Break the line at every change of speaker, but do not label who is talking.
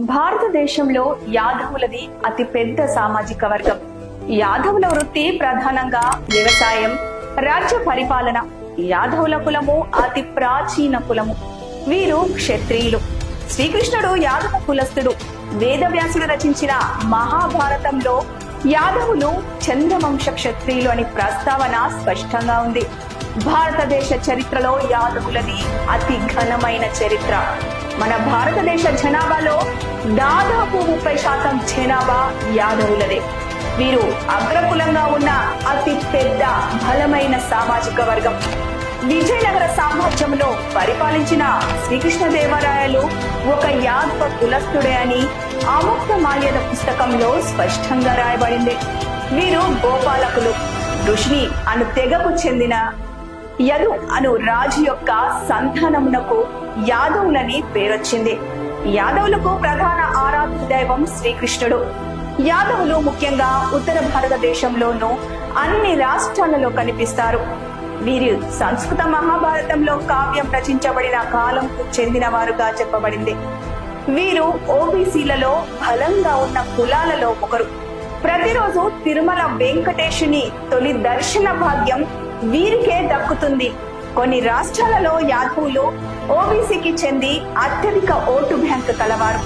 భారతదేశంలో యాదవులది అతి పెద్ద సామాజిక వర్గం. యాదవుల వృత్తి ప్రధానంగా వ్యవసాయం రాజ్య పరిపాలన. యాదవుల కులము అతి ప్రాచీన కులము. వీరు క్షత్రియులు. శ్రీకృష్ణుడు యాదవ కులస్థుడు. వేదవ్యాసుడు రచించిన మహాభారతంలో యాదవులు చంద్రవంశ క్షత్రియులు అని ప్రస్తావన స్పష్టంగా ఉంది. భారతదేశ చరిత్రలో యాదవులది అతి ఘనమైన చరిత్ర. మన భారతదేశ జనాభాలో దాదాపు ముప్పై శాతం జనాభా యాదవులదే. వీరు అగ్రకులంగా ఉన్న అతి పెద్ద బలమైన సామాజిక వర్గం. విజయనగర సామ్రాజ్యంలో పరిపాలించిన శ్రీకృష్ణదేవరాయలు ఒక యాదవ కులస్థుడే అని అముక్త మాల్యద పుస్తకంలో స్పష్టంగా రాయబడింది. వీరు గోపాలకులు. ఋషిని అను తెగకు చెందిన యదు అను రాజు యొక్క సంతానమునకు యాదవులని పేరొచ్చింది. యాదవులకు ప్రధాన ఆరాధ్య దైవం శ్రీకృష్ణుడు. యాదవులు ముఖ్యంగా ఉత్తర భారతదేశంలోనూ అన్ని రాష్ట్రాలలో కనిపిస్తారు. వీరు సంస్కృత మహాభారతంలో కావ్యం రచించబడిన కాలంకు చెందినవారుగా చెప్పబడింది. వీరు ఓబీసీలలో బలంగా ఉన్న కులాలలో ఒకరు. ప్రతిరోజు తిరుమల వెంకటేశుని తొలి దర్శన భాగ్యం వీరికే దక్కుతుంది. కొన్ని రాష్ట్రాలలో యాదవులు ఓబీసీకి చెంది అత్యధిక ఓటు బ్యాంకు కలవారు.